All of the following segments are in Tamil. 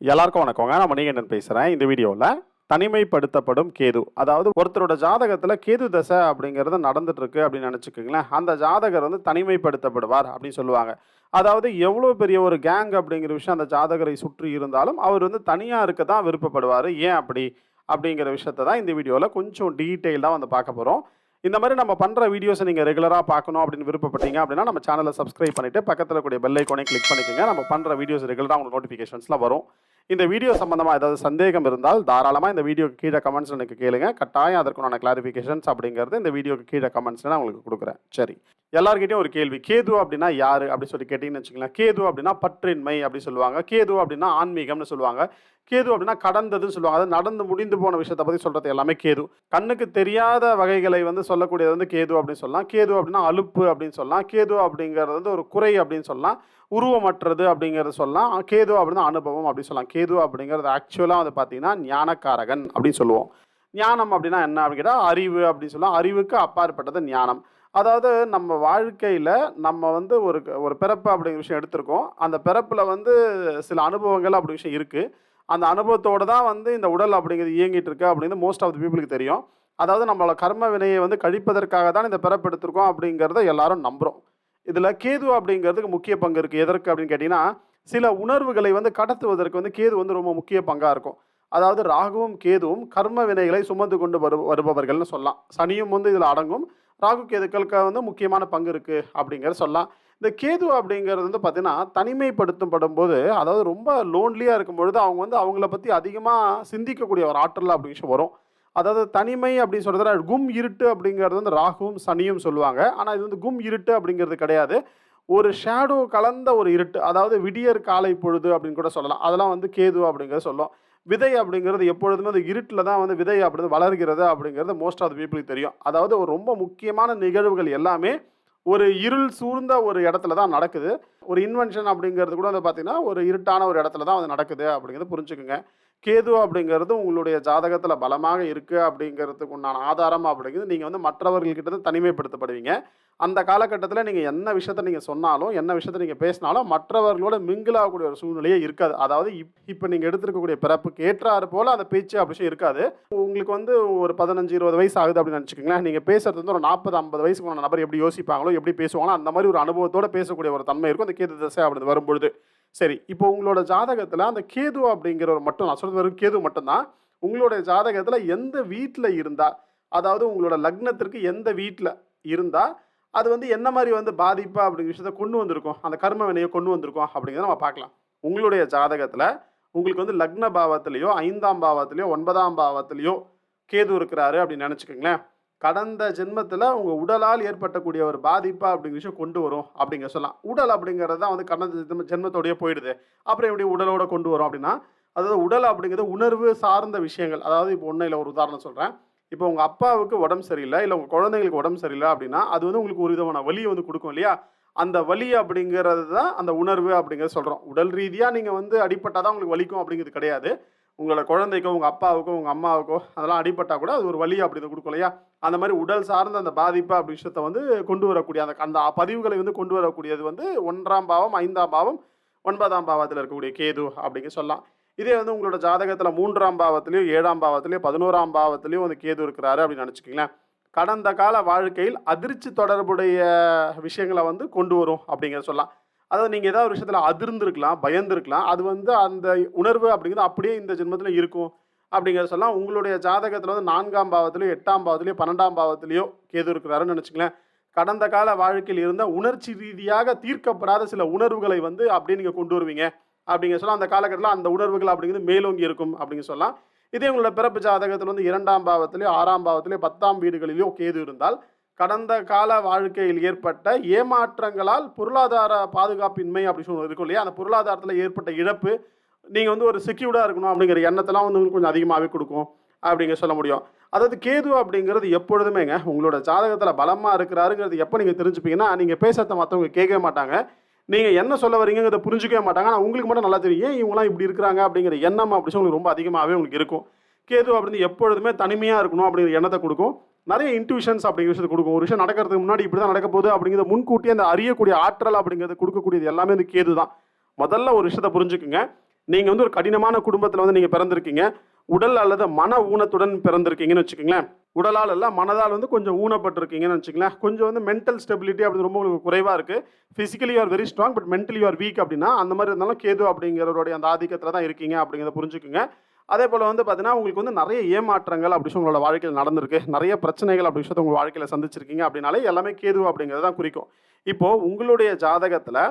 எல்லாருக்கும் வணக்கங்க. நான் மணிகண்டன் பேசுகிறேன் இந்த வீடியோவில் தனிமைப்படுத்தப்படும் கேது. அதாவது ஒருத்தரோட ஜாதகத்தில் கேது தசை அப்படிங்கிறது நடந்துட்டுருக்கு அப்படின்னு நினச்சிக்கோங்களேன். அந்த ஜாதகர் வந்து தனிமைப்படுத்தப்படுவார் அப்படின்னு சொல்லுவாங்க. அதாவது எவ்வளோ பெரிய ஒரு கேங் அப்படிங்கிற விஷயம் அந்த ஜாதகரை சுற்றி இருந்தாலும் அவர் வந்து தனியாக இருக்க தான் விருப்பப்படுவார். ஏன் அப்படி? அப்படிங்கிற விஷயத்தை தான் இந்த வீடியோவில் கொஞ்சம் டீட்டெயிலாக வந்து பார்க்க போகிறோம் இந்த மாதிரி நம்ம பண்ணுற வீடியோஸை நீங்கள் ரெகுலராக பார்க்கணும் அப்படின்னு விருப்பப்பட்டீங்க அப்படின்னா நம்ம சேனலை சப்ஸ்கிரைப் பண்ணிவிட்டு பக்கத்தில் கூடிய பெல்லைக்கோனே கிளிக் பண்ணிக்கோங்க. நம்ம பண்ணுற வீடியோஸ் ரெகுலராக உங்களுக்கு நோட்டிஃபிகேஷன்ஸ்லாம் வரும். இந்த வீடியோ சம்மந்தமாக ஏதாவது சந்தேகம் இருந்தால் தாராளமாக இந்த வீடியோக்கு கீழே கமெண்ட்ஸ் எனக்கு கேளுங்க. கட்டாயம் அதற்குண்டான கிளாரிஃபிகேஷன்ஸ் அப்படிங்கிறது இந்த வீடியோக்கு கீழே கமெண்ட்ஸ் நான் உங்களுக்கு கொடுக்குறேன். சரி. எல்லாருக்கிட்டையும் ஒரு கேள்வி. கேது அப்படின்னா யாரு? அப்படின்னு சொல்லி கேட்டிங்கன்னு வச்சுக்கலாம் கேது அப்படின்னா பற்றின்மை அப்படி சொல்லுவாங்க. கேது அப்படின்னா ஆன்மீகம்னு சொல்லுவாங்க. கேது அப்படின்னா கடந்ததுன்னு சொல்லுவாங்க. அது நடந்து முடிந்து போன விஷயத்தை பற்றி சொல்கிறது எல்லாமே கேது. கண்ணுக்கு தெரியாத வகைகளை வந்து சொல்லக்கூடியது வந்து கேது அப்படின்னு சொல்லலாம். கேது அப்படின்னா அலுப்பு அப்படின்னு சொல்லலாம். கேது அப்படிங்கிறது வந்து ஒரு குறை அப்படின்னு சொல்லலாம். உருவமற்றது அப்படிங்கிறது சொல்லலாம். கேது அப்படின்னா அனுபவம் அப்படின்னு சொல்லலாம். கேது அப்படிங்கிறது ஆக்சுவலாக வந்து பார்த்தீங்கன்னா ஞானக்காரகன் அப்படின்னு சொல்லுவோம். ஞானம் அப்படின்னா என்ன அப்படின்னு கேட்டால் அறிவு அப்படின்னு சொல்லலாம். அறிவுக்கு அப்பாற்பட்டது ஞானம். அதாவது நம்ம வாழ்க்கையில் நம்ம வந்து ஒரு ஒரு பிறப்பு அப்படிங்கிற விஷயம் எடுத்திருக்கோம். அந்த பிறப்பில் வந்து சில அனுபவங்கள் அப்படி விஷயம் இருக்குது அந்த அனுபவத்தோடு தான் வந்து இந்த உடல் அப்படிங்கிறது இயங்கிட்டு இருக்கு அப்படின்னு மோஸ்ட் ஆஃப் த பீப்புளுக்கு தெரியும். அதாவது நம்மளோட கர்ம வினையை வந்து கழிப்பதற்காக தான் இந்த பிறப்பெடுத்திருக்கோம் அப்படிங்கிறத எல்லாரும் நம்புகிறோம் இதில் கேது அப்படிங்கிறதுக்கு முக்கிய பங்கு இருக்குது எதற்கு அப்படின்னு கேட்டிங்கன்னா சில உணர்வுகளை வந்து கடத்துவதற்கு வந்து கேது வந்து ரொம்ப முக்கிய பங்காக இருக்கும். அதாவது ராகுவும் கேதுவும் கர்ம வினைகளை சுமந்து கொண்டு வரு வருபவர்கள்னு சொல்லலாம். சனியும் வந்து இதில் அடங்கும். ராகு கேதுக்களுக்கு வந்து முக்கியமான பங்கு இருக்குது அப்படிங்கிறத சொல்லலாம். இந்த கேது அப்படிங்கிறது வந்து பார்த்தீங்கன்னா தனிமைப்படுத்தப்படும் போது அதாவது ரொம்ப லோன்லியாக இருக்கும் பொழுது அவங்க வந்து அவங்கள பற்றி அதிகமாக சிந்திக்கக்கூடிய ஒரு ஆற்றல் அப்படின்னு விஷயம் வரும். அதாவது தனிமை அப்படின்னு சொல்கிறது கும் இருட்டு அப்படிங்கிறது வந்து ராகுவும் சனியும் சொல்லுவாங்க. ஆனால் இது வந்து கும் இருட்டு அப்படிங்கிறது கிடையாது. ஒரு ஷேடோ கலந்த ஒரு இருட்டு அதாவது விடியற் காலை பொழுது அப்படின்னு கூட சொல்லலாம். அதெல்லாம் வந்து கேது அப்படிங்கிறத சொல்லும். விதை அப்படிங்கிறது எப்பொழுதுமே அந்த இருட்டில் தான் வந்து விதை அப்படி வளர்கிறது அப்படிங்கிறது மோஸ்ட் ஆஃப் த பீப்புளுக்கு தெரியும். அதாவது ஒரு ரொம்ப முக்கியமான நிகழ்வுகள் எல்லாமே ஒரு இருள் சூழ்ந்த ஒரு இடத்துல தான் நடக்குது. ஒரு இன்வென்ஷன் அப்படிங்கிறது கூட வந்து பார்த்தீங்கன்னா ஒரு இருட்டான ஒரு இடத்துல தான் அது நடக்குது அப்படிங்கிறது புரிஞ்சுக்குங்க. கேது அப்படிங்கிறது உங்களுடைய ஜாதகத்தில் பலமாக இருக்குது அப்படிங்கிறதுக்கு உண்டான ஆதாரம் அப்படிங்கிறது நீங்கள் வந்து மற்றவர்கள்கிட்ட தான் தனிமைப்படுத்தப்படுவீங்க. அந்த காலகட்டத்தில் நீங்கள் என்ன விஷயத்த நீங்கள் சொன்னாலும் என்ன விஷயத்த நீங்கள் பேசினாலும் மற்றவர்களோட மிங்கிளாகக்கூடிய ஒரு சூழ்நிலையே இருக்காது. அதாவது இப் இப்போ நீங்கள் எடுத்திருக்கக்கூடிய பிறப்புக்கு ஏற்றாறு போல் அந்த பேச்சு அப்படி இருக்காது. உங்களுக்கு வந்து ஒரு பதினஞ்சு இருபது வயசு ஆகுது அப்படின்னு நினச்சிக்கோங்களேன். நீங்கள் பேசுறது வந்து ஒரு நாற்பது ஐம்பது வயசுக்கு நபர் எப்படி யோசிப்பாங்களோ எப்படி பேசுவாங்களோ அந்த மாதிரி ஒரு அனுபவத்தோட பேசக்கூடிய ஒரு தன்மை இருக்கும். அந்த கேது தசை அப்படி வரும்பொழுது. சரி இப்போ உங்களோட ஜாதகத்தில் அந்த கேது அப்படிங்கிற ஒரு மட்டும் நான் சொல்றது வெறும் கேது மட்டும்தான். உங்களுடைய ஜாதகத்தில் எந்த வீட்டில் இருந்தால் அதாவது உங்களோட லக்னத்திற்கு எந்த வீட்டில் இருந்தால் அது வந்து என்ன மாதிரி வந்து பாதிப்பா அப்படிங்கிற விஷயத்த கொண்டு வந்திருக்கும் அந்த கர்ம வினையை கொண்டு வந்திருக்கோம் அப்படிங்கிறத நம்ம பார்க்கலாம். உங்களுடைய ஜாதகத்தில் உங்களுக்கு வந்து லக்ன பாவத்திலேயோ ஐந்தாம் பாவத்திலேயோ ஒன்பதாம் பாவத்திலேயோ கேது இருக்கிறாரு அப்படின்னு நினச்சிக்கோங்களேன். கடந்த ஜென்மத்தில் உங்கள் உடலால் ஏற்பட்டக்கூடிய ஒரு பாதிப்பாக அப்படிங்கிற விஷயம் கொண்டு வரும் அப்படிங்க சொல்லலாம். உடல் அப்படிங்கிறது தான் வந்து கடந்த ஜென்ம ஜென்மத்தோடைய போயிடுது. அப்புறம் எப்படி உடலோட கொண்டு வரும் அப்படின்னா அதாவது உடல் அப்படிங்கிறது உணர்வு சார்ந்த விஷயங்கள். அதாவது இப்போ ஒன்றும் இல்லை ஒரு உதாரணம் சொல்கிறேன் இப்போ உங்கள் அப்பாவுக்கு உடம்பு சரியில்லை இல்லை உங்கள் குழந்தைங்களுக்கு உடம்பு சரியில்லை அப்படின்னா அது வந்து உங்களுக்கு ஒரு விதமான வலியை வந்து கொடுக்கும் இல்லையா? அந்த வலி அப்படிங்கிறது தான் அந்த உணர்வு அப்படிங்கிறத சொல்கிறோம் உடல் ரீதியாக நீங்கள் வந்து அடிப்பட்டால் தான் உங்களுக்கு வலிக்கும் அப்படிங்கிறது கிடையாது. உங்களோட குழந்தைக்கோ உங்கள் அப்பாவுக்கோ உங்கள் அம்மாவுக்கோ அதெல்லாம் அடிபட்டால் கூட அது ஒரு வழி அப்படி கொடுக்கும் இல்லையா? அந்த மாதிரி உடல் சார்ந்த அந்த பாதிப்பு அப்படி விஷயத்தை வந்து கொண்டு வரக்கூடிய அந்த அந்த பதிவுகளை வந்து கொண்டு வரக்கூடியது வந்து ஒன்றாம் பாவம் ஐந்தாம் பாவம் ஒன்பதாம் பாவத்தில் இருக்கக்கூடிய கேது அப்படிங்க சொல்லலாம். இதே வந்து உங்களோட ஜாதகத்தில் மூன்றாம் பாவத்திலையோ ஏழாம் பாவத்திலையோ பதினோராம் பாவத்திலையும் வந்து கேது இருக்கிறாரு அப்படின்னு நினச்சிக்கிங்களேன். கடந்த கால வாழ்க்கையில் அதிர்ச்சி தொடர்புடைய விஷயங்களை வந்து கொண்டு வரும் அப்படிங்கிற சொல்லலாம். அதாவது நீங்கள் ஏதாவது ஒரு விஷயத்தில் அதிர்ந்துருக்கலாம் பயந்துருக்கலாம் அது வந்து அந்த உணர்வு அப்படிங்கிறது அப்படியே இந்த ஜென்மத்தில் இருக்கும் அப்படிங்கிறத சொல்லலாம் உங்களுடைய ஜாதகத்தில் வந்து நான்காம் பாவத்திலையோ எட்டாம் பாவத்திலையோ பன்னெண்டாம் பாவத்திலையோ கேது இருக்கிறாருன்னு நினச்சிங்களேன் கடந்த கால வாழ்க்கையில் இருந்த உணர்ச்சி ரீதியாக தீர்க்கப்படாத சில உணர்வுகளை வந்து அப்படியே நீங்கள் கொண்டு வருவீங்க அப்படிங்க சொல்லலாம் அந்த காலகட்டத்தில் அந்த உணர்வுகள் அப்படிங்கிறது மேலோங்கி இருக்கும் அப்படிங்க சொல்லலாம். இதே உங்களோட பிறப்பு ஜாதகத்தில் வந்து இரண்டாம் பாவத்திலேயோ ஆறாம் பாவத்திலேயோ பத்தாம் வீடுகளிலேயோ கேது இருந்தால் கடந்த கால வாழ்க்கையில் ஏற்பட்ட ஏமாற்றங்களால் பொருளாதார பாதுகாப்பின்மை அப்படின்னு சொல்லி இருக்கும் இல்லையா? அந்த பொருளாதாரத்தில் ஏற்பட்ட இழப்பு நீங்கள் வந்து ஒரு செக்யூர்டாக இருக்கணும் அப்படிங்கிற எண்ணத்தெல்லாம் வந்து உங்களுக்கு கொஞ்சம் அதிகமாகவே கொடுக்கும் அப்படிங்க சொல்ல முடியும். அதாவது கேது அப்படிங்கிறது எப்பொழுதுமேங்க உங்களோட ஜாதகத்தில் பலமாக இருக்கிறாருங்கிறது எப்போ நீங்கள் தெரிஞ்சுப்பீங்கன்னா நீங்கள் பேசுறத மற்றவங்க கேட்கவே மாட்டாங்க. நீங்கள் என்ன சொல்ல வரீங்கிறத புரிஞ்சுக்கவே மாட்டாங்க. ஆனால் உங்களுக்கு மட்டும் நல்லா தெரியும் ஏன் இவங்களாம் இப்படி இருக்கிறாங்க? அப்படிங்கிற எண்ணம் அப்படி சொல்லி உங்களுக்கு ரொம்ப அதிகமாகவே உங்களுக்கு இருக்கும். கேது அப்படின்னு எப்பொழுதுமே தனிமையாக இருக்கணும் அப்படிங்கிற எண்ணத்தை கொடுக்கும். நிறைய இன்ட்யூஷன்ஸ் அப்படிங்கிற விஷயத்தை கொடுக்கும். ஒரு விஷயம் நடக்கிறதுக்கு முன்னாடி இப்படி தான் நடக்க போகுது அப்படிங்கிறத முன்கூட்டியே அந்த அறியக்கூடிய ஆற்றல் அப்படிங்கிறது கொடுக்கக்கூடியது எல்லாமே இந்த கேது தான். முதல்ல ஒரு விஷயத்தை புரிஞ்சுக்குங்க. நீங்கள் வந்து ஒரு கடினமான குடும்பத்தில் வந்து நீங்கள் பிறந்திருக்கீங்க. உடல் அல்லது மன ஊனத்துடன் பிறந்திருக்கீங்கன்னு வச்சுக்கோங்களேன். உடலால் இல்லை மனதால் வந்து கொஞ்சம் ஊனப்பட்டிருக்கீங்கன்னு வச்சுக்கோங்களேன். கொஞ்சம் வந்து மென்டல் ஸ்டெபிலிட்டி அப்படி ரொம்ப உங்களுக்கு குறைவாக இருக்குது physically are very strong but mentally are weak அப்படின்னா அந்த மாதிரி இருந்தாலும் கேது அப்படிங்கிறவருடைய அந்த ஆதிக்கத்தில் தான் இருக்கீங்க அப்படிங்கிறத புரிஞ்சுக்குங்க. அதே போல் வந்து பார்த்தீங்கன்னா உங்களுக்கு வந்து நிறைய ஏமாற்றங்கள் அப்படி விஷயம் உங்களோட வாழ்க்கையில் நடந்திருக்கு. நிறைய பிரச்சனைகள் அப்படி விஷயத்தை உங்கள் வாழ்க்கையில் சந்திச்சிருக்கீங்க அப்படின்னாலே எல்லாமே கேது அப்படிங்கிறது தான் குறிக்கும். இப்போது உங்களுடைய ஜாதகத்தில்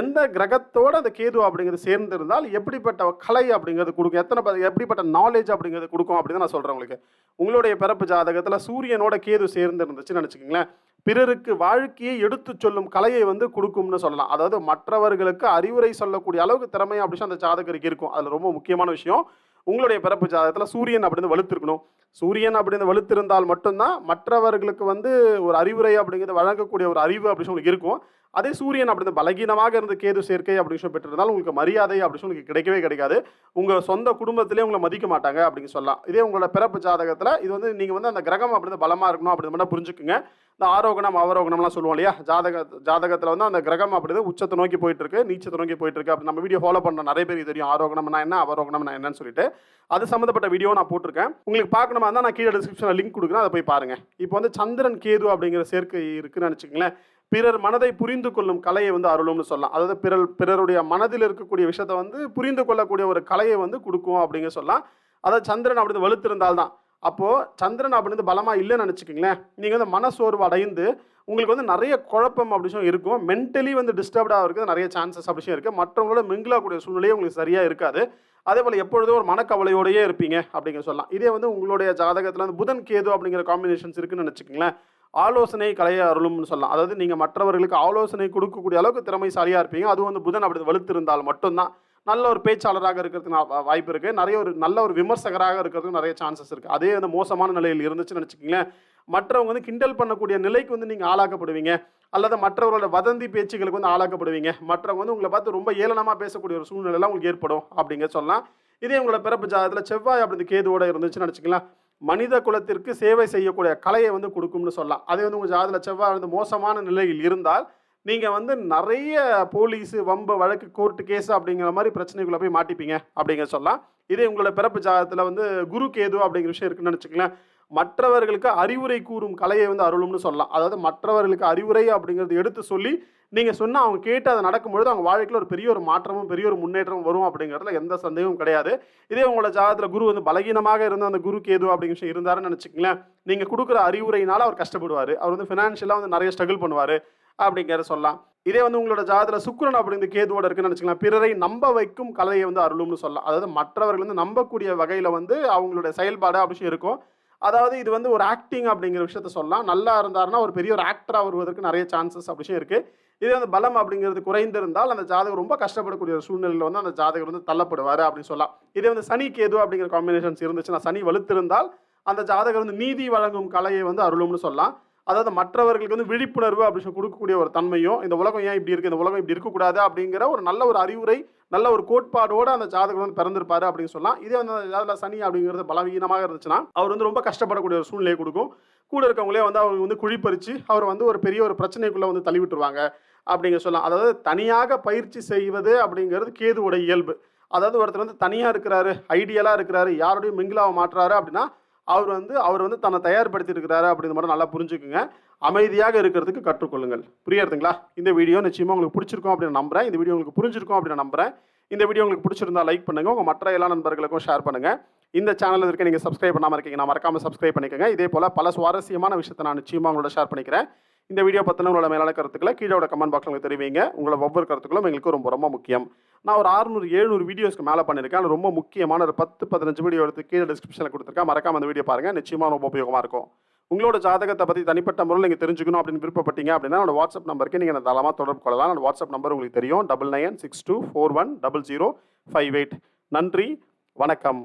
எந்த கிரகத்தோட அந்த கேது அப்படிங்கிறது சேர்ந்திருந்தால் எப்படிப்பட்ட கலை அப்படிங்கிறது கொடுக்கும்? எத்தனை எப்படிப்பட்ட நாலேஜ் அப்படிங்கிறது கொடுக்கும் அப்படின்னு நான் சொல்கிறேன் உங்களுக்கு. உங்களுடைய பிறப்பு ஜாதகத்தில் சூரியனோட கேது சேர்ந்து இருந்துச்சுன்னு நினச்சிக்கங்களேன். பிறருக்கு வாழ்க்கையை எடுத்து சொல்லும் கலையை வந்து கொடுக்கும்னு சொல்லலாம். அதாவது மற்றவர்களுக்கு அறிவுரை சொல்லக்கூடிய அளவுக்கு திறமை அப்படின்னு அந்த ஜாதகருக்கு இருக்கும். அதில் ரொம்ப முக்கியமான விஷயம். உங்களுடைய பிறப்பு ஜாதகத்தில் சூரியன் அப்படின்னு வலுத்திருக்கணும். சூரியன் அப்படின்னு வலுத்திருந்தால் மட்டும்தான் மற்றவர்களுக்கு வந்து ஒரு அறிவுரை அப்படிங்கிறது வழங்கக்கூடிய ஒரு அறிவு அப்படின்னு உங்களுக்கு இருக்கும். அதே சூரியன் அப்படி பலகீனமாக இருந்து கேது சேர்க்கை அப்படின்னு சொல்லி பெற்றிருந்தால் உங்களுக்கு மரியாதை அப்படின்னு சொல்லி உங்களுக்கு கிடைக்கவே கிடைக்காது. உங்கள் சொந்த குடும்பத்திலே உங்களை மதிக்க மாட்டாங்க அப்படின்னு சொல்லலாம். இதே உங்களோட பிறப்பு ஜாதகத்தில் இது வந்து நீங்கள் வந்து அந்த கிரகம் அப்படி பலமாக இருக்கணும் அப்படின்னு மட்டும் புரிஞ்சுக்குங்க. இந்த ஆரோகணம் அவரோகணம்லாம் சொல்லுவோம் இல்லையா? ஜாதக ஜாதகத்தில் வந்து அந்த கிரகம் அப்படி உச்சத்தை நோக்கி போயிட்டு இருக்கு நீச்சத்தை நோக்கி போயிட்டு இருக்கு அப்படி நம்ம வீடியோ ஃபாலோ பண்ண நிறைய பேருக்கு தெரியும். ஆரோகணம்னா என்ன அவரோகணம்னா என்னன்னு சொல்லிட்டு. அது சம்மந்தப்பட்ட வீடியோ நான் போட்டிருக்கேன். உங்களுக்கு பார்க்கணுமா இருந்தால் நான் கீழே டிஸ்கிரிப்ஷனில் லிங்க் கொடுக்குறேன். அதை போய் பாருங்கள் இப்போ வந்து சந்திரன் கேது அப்படிங்கிற சேர்க்கை இருக்குன்னு நினச்சிங்களேன் பிறர் மனதை புரிந்து கொள்ளும் கலையை வந்து அருளும்னு சொல்லலாம். அதாவது பிறர் பிறருடைய மனதில் இருக்கக்கூடிய விஷயத்தை வந்து புரிந்து கொள்ளக்கூடிய ஒரு கலையை வந்து கொடுக்கும் அப்படிங்க சொல்லலாம். அதாவது சந்திரன் அப்படி வலுத்திருந்தால்தான். அப்போது சந்திரன் அப்படின்னு பலமாக இல்லைன்னு நினச்சிக்கிங்களேன். நீங்கள் வந்து மனசோர்வு அடைந்து உங்களுக்கு வந்து நிறைய குழப்பம் அப்படி இருக்கும். மென்டலி வந்து டிஸ்டர்ப்டாக இருக்குது நிறைய சான்சஸ் அப்படி இருக்குது மற்றவங்களோட மிங்கிலாகக்கூடிய சூழ்நிலையே உங்களுக்கு சரியாக இருக்காது. அதே போல் எப்பொழுதும் ஒரு மனக்கவலையோடயே இருப்பீங்க அப்படிங்க சொல்லலாம். இதே வந்து உங்களுடைய ஜாதகத்தில் வந்து புதன் கேது அப்படிங்கிற காம்பினேஷன்ஸ் இருக்குன்னு நினச்சிக்கங்களேன். ஆலோசனை கலைய அருளும்னு சொல்லலாம். அதாவது நீங்கள் மற்றவர்களுக்கு ஆலோசனை கொடுக்கக்கூடிய அளவுக்கு திறமைசாலியாக இருப்பீங்க. அதுவும் வந்து புதன் அப்படி வலுத்திருந்தால் மட்டும்தான். நல்ல ஒரு பேச்சாளராக இருக்கிறதுக்கு வா- வாய்ப்பு இருக்குது நிறைய ஒரு நல்ல ஒரு விமர்சகராக இருக்கிறதுக்கு நிறைய சான்சஸ் இருக்குது அதே அந்த மோசமான நிலையில் இருந்துச்சுன்னு நினச்சிக்கிங்களேன் மற்றவங்க வந்து கிண்டல் பண்ணக்கூடிய நிலைக்கு வந்து நீங்கள் ஆளாக்கப்படுவீங்க. அல்லது மற்றவர்களோட வதந்தி பேச்சுகளுக்கு வந்து ஆளாக்கப்படுவீங்க. மற்றவங்க வந்து உங்களை பார்த்து ரொம்ப ஏளனமாக பேசக்கூடிய ஒரு சூழ்நிலைலாம் உங்களுக்கு ஏற்படும் அப்படிங்க சொல்லலாம். இதே உங்களோட பிறப்பு ஜாதகத்தில் செவ்வாய் அப்படி கேதுவோட இருந்துச்சுன்னு நினச்சிக்கலாம் மனித குலத்திற்கு சேவை செய்யக்கூடிய கலையை வந்து கொடுக்கும்னு சொல்லலாம். அதே வந்து உங்கள் ஜாதகத்தில் செவ்வாய் வந்து மோசமான நிலையில் இருந்தால் நீங்கள் வந்து நிறைய போலீஸு வம்பு வழக்கு கோர்ட்டு கேஸ் அப்படிங்கிற மாதிரி பிரச்சனைக்குள்ளே போய் மாட்டிப்பீங்க அப்படிங்கிற சொல்லலாம். இதே உங்களோட பிறப்பு ஜாதத்தில் வந்து குரு கேது அப்படிங்கிற விஷயம் இருக்குன்னு நினச்சிக்கலாம் மற்றவர்களுக்கு அறிவுரை கூறும் கலையை வந்து அருளும்னு சொல்லலாம். அதாவது மற்றவர்களுக்கு அறிவுரை அப்படிங்கிறது எடுத்து சொல்லி நீங்கள் சொன்னால் அவங்க கேட்டு அதை நடக்கும்பொழுது அவங்க வாழ்க்கையில் ஒரு பெரிய ஒரு மாற்றமும் பெரிய ஒரு முன்னேற்றமும் வரும் அப்படிங்கிறதுல எந்த சந்தேகமும் கிடையாது. இதே உங்களோட ஜாதகத்தில் குரு வந்து பலகீனமாக இருந்த அந்த குரு கேது அப்படிங்கிற விஷயம் இருந்தாருன்னு நினச்சிக்கங்களேன். நீங்கள் கொடுக்குற அறிவுரையினால் அவர் கஷ்டப்படுவார். அவர் வந்து ஃபினான்ஷியலாக வந்து நிறைய ஸ்ட்ரகிள் பண்ணுவார் அப்படிங்கிறத சொல்லலாம். இதே வந்து உங்களோட ஜாதகத்தில் சுக்கிரன் அப்படிங்கிற கேதுவோட இருக்குன்னு நினச்சிக்கலாம் பிறரை நம்ப வைக்கும் கலையை வந்து அருளும்னு சொல்லலாம். அதாவது மற்றவர்கள் வந்து நம்பக்கூடிய வகையில் வந்து அவங்களுடைய செயல்பாடு அப்படி இருக்கும். அதாவது இது வந்து ஒரு ஆக்டிங் அப்படிங்கிற விஷயத்த சொல்லலாம். நல்லா இருந்தாருன்னா ஒரு பெரிய ஒரு ஆக்டராக வருவதற்கு நிறைய சான்சஸ் அப்படி விஷயம் இருக்குது இதே வந்து பலம் அப்படிங்கிறது குறைந்திருந்தால் அந்த ஜாதகம் ரொம்ப கஷ்டப்படக்கூடிய ஒரு சூழ்நிலையில் வந்து அந்த ஜாதகர் வந்து தள்ளப்படுவார் அப்படின்னு சொல்லலாம். இதே வந்து சனி கேது அப்படிங்கிற காம்பினேஷன்ஸ் இருந்துச்சுன்னா சனி வலுத்திருந்தால் அந்த ஜாதகர் வந்து நீதி வழங்கும் கலையை வந்து அருளும்னு சொல்லலாம். அதாவது மற்றவர்களுக்கு வந்து விழிப்புணர்வு அப்படி சொல்லி கொடுக்கக்கூடிய ஒரு தன்மையும் இந்த உலகம் ஏன் இப்படி இருக்குது இந்த உலகம் இப்படி இருக்கக்கூடாது அப்படிங்கிற ஒரு நல்ல ஒரு அறிவுரை நல்ல ஒரு கோட்பாடோடு அந்த ஜாதகர் வந்து பிறந்திருப்பாரு அப்படின்னு சொல்லலாம். இதே வந்து அந்த சனி அப்படிங்கிறது பலவீனமாக இருந்துச்சுன்னா அவர் வந்து ரொம்ப கஷ்டப்படக்கூடிய ஒரு சூழ்நிலையை கொடுக்கும். கூட இருக்கவங்களே வந்து அவர் வந்து குழிப்பறிச்சு அவர் வந்து ஒரு பெரிய ஒரு பிரச்சனைக்குள்ளே வந்து தள்ளிவிட்டுருவாங்க அப்படிங்க சொல்லலாம். அதாவது தனியாக பயிற்சி செய்வது அப்படிங்கிறது கேதுவோட இயல்பு. அதாவது ஒருத்தர் வந்து தனியாக இருக்கிறாரு ஐடியலாக இருக்கிறாரு யாரோடையும் மிங்கிலாக மாட்டுறாரு அப்படின்னா அவர் வந்து அவர் வந்து தன்னை தயார்படுத்தி இருக்கிறாரு அப்படிங்கிற மட்டும் நல்லா புரிஞ்சுக்குங்க. அமைதியாக இருக்கிறதுக்கு கற்றுக்கொள்ளுங்கள். புரியறதுங்களா இந்த வீடியோ நிச்சயமாக உங்களுக்கு பிடிச்சிருக்கும் அப்படின்னு நம்புறேன். இந்த வீடியோ உங்களுக்கு புரிஞ்சிருக்கும் அப்படின்னு நம்புறேன். இந்த வீடியோ உங்களுக்கு பிடிச்சிருந்தா லைக் பண்ணுங்கள் உங்கள் மற்ற எல்லா நண்பர்களுக்கும் ஷேர் பண்ணுங்க. இந்த சேனல் இருக்க நீங்கள் சப்ஸ்கிரைப் பண்ணாமல் இருக்கீங்க நான் மறக்காமல் சப்ஸ்கிரைப் பண்ணிக்கோங்க. இதே போல் பல சுவாரஸ்யமான விஷயத்தை நான் நிச்சயமாக உங்களோட ஷேர் பண்ணிக்கிறேன். இந்த வீடியோ பற்றின உங்களோட மேலான கருத்துக்களை கீழோட கமெண்ட் பாக்ஸில் உங்களுக்கு தெரிவிங்க. உங்களோட ஒவ்வொரு கருத்துக்களும் எங்களுக்கு ரொம்ப ரொம்ப முக்கியம். நான் ஒரு 600 700 வீடியோஸ்க்கு மேலே பண்ணியிருக்கேன். அது ரொம்ப முக்கியமான ஒரு பத்து பதினஞ்சு வீடியோ எடுத்து கீழே டிஸ்கிரிப்ஷனில் கொடுத்துருக்கேன். மறக்காம அந்த வீடியோ பாருங்கள் நிச்சயமாக ரொம்ப உபயோகமாக இருக்கும். உங்களோட ஜாதகத்தை பற்றி தனிப்பட்ட முறையில் நீங்கள் தெரிஞ்சுக்கணும் அப்படின்னு விருப்பப்பட்டீங்க அப்படின்னா என்னோட வாட்ஸ்அப் நம்பருக்கு நீங்கள் தளமாக தொடர்பு கொள்ளலாம். என்னோட வாட்ஸ்அப் நம்பர் உங்களுக்கு தெரியும். Double nine six two four one double zero five eight நன்றி. வணக்கம்.